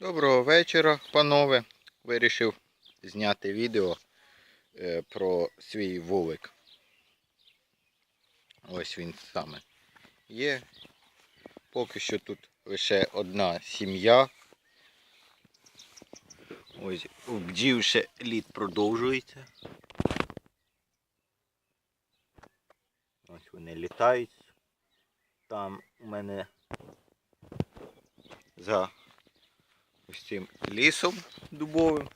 Доброго вечора, панове. Вирішив зняти відео е, про свій вулик. Ось він саме є. Поки що тут лише одна сім'я. Ось у бджіл ще лід продовжується. Ось вони літають. Там у мене за ось цим лісом дубовим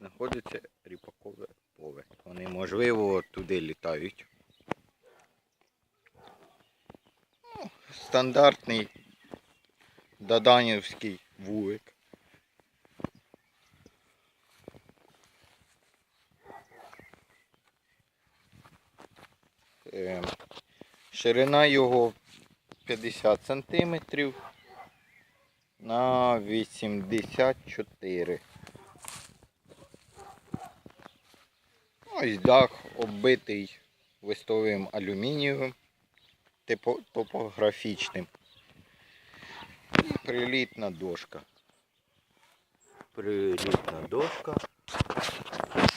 знаходиться ріпакове поле. Вони, можливо, туди літають. Ну, стандартний даданівський вулик. Ем, Ширина його 50 сантиметрів на 84. Ось дах оббитий листовим алюмінієвим топографічним. І прилітна дошка. Прилітна дошка.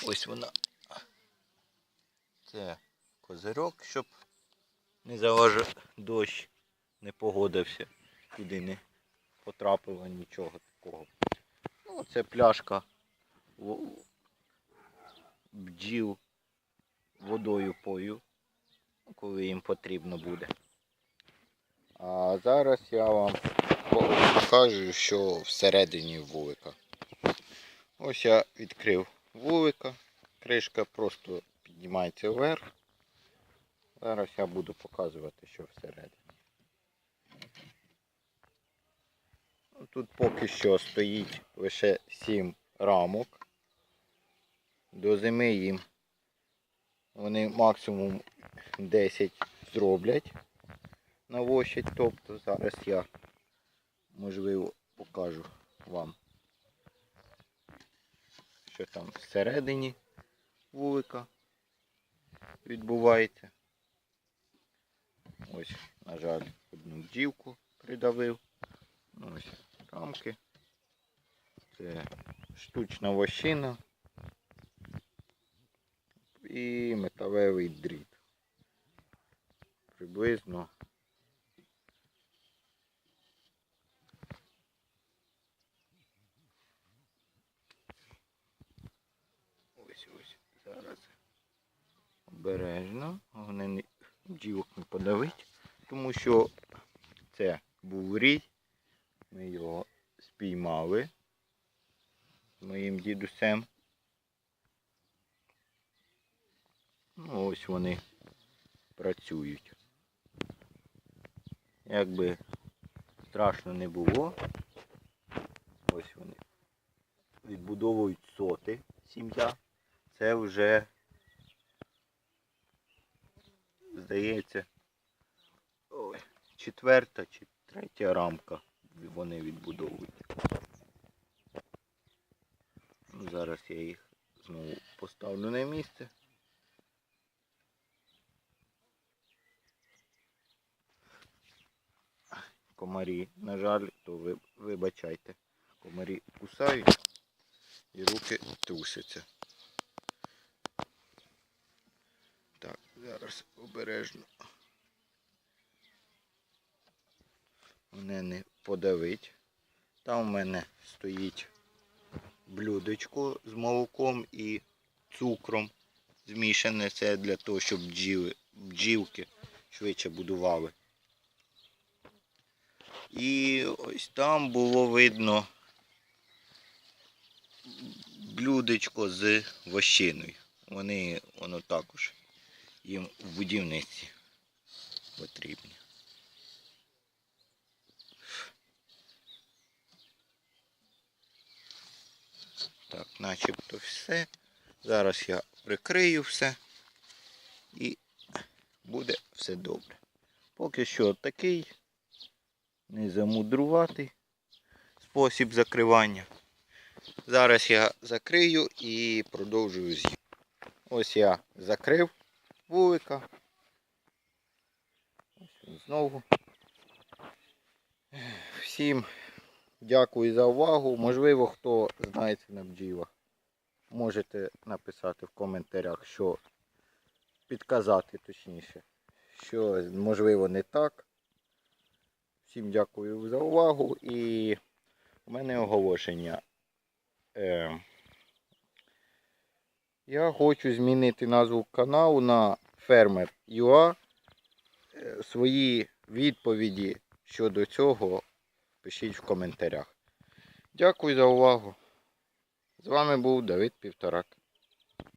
Ось вона. Це козирок, щоб не заважав дощ, не погодився, туди не потрапило нічого такого. Ну, це пляшка бджіл водою пою, коли їм потрібно буде. А зараз я вам покажу, що всередині вулика. Ось я відкрив вулика, кришка просто піднімається вверх. Зараз я буду показувати, що всередині. Тут поки що стоїть лише 7 рамок. До зими їм вони максимум 10 зроблять, навощать. Тобто зараз я можливо покажу вам, що там всередині вулика відбувається. Ось, на жаль, одну бджілку придавив. Ось рамки. Це штучна вощина і металевий дріт. Приблизно. Ось ось зараз обережно, не бджілок не подавить, тому що це був рій, ми його спіймали з моїм дідусем. Ну, ось вони працюють. Якби страшно не було, ось вони відбудовують соти сім'я. Це вже, здається, ой, четверта чи третя рамка вони відбудовують. Ну, Зараз я їх знову поставлю на місце. Комарі, на жаль, то ви вибачайте. Комарі кусають і руки трусяться. Так, зараз обережно. Мене не подавить. Там у мене стоїть блюдечко з молоком і цукром. Змішане це для того, щоб бджіли, бджілки швидше будували. І ось там було видно блюдечко з вощиною. Вони воно також їм в будівництві потрібні. Так, начебто все. Зараз я прикрию все і буде все добре. Поки що такий незамудруватий спосіб закривання. Зараз я закрию і продовжую з'їм. Ось я закрив вулика. Ось знову. Всім Дякую за увагу. Можливо, хто знається на бджілах, можете написати в коментарях, що підказати точніше, що можливо не так. Всім дякую за увагу і у мене оголошення. Е, я хочу змінити назву каналу на Фермер.ua. Е, Свої відповіді щодо цього пишіть в коментарях. Дякую за увагу. З вами був Давид Півторак.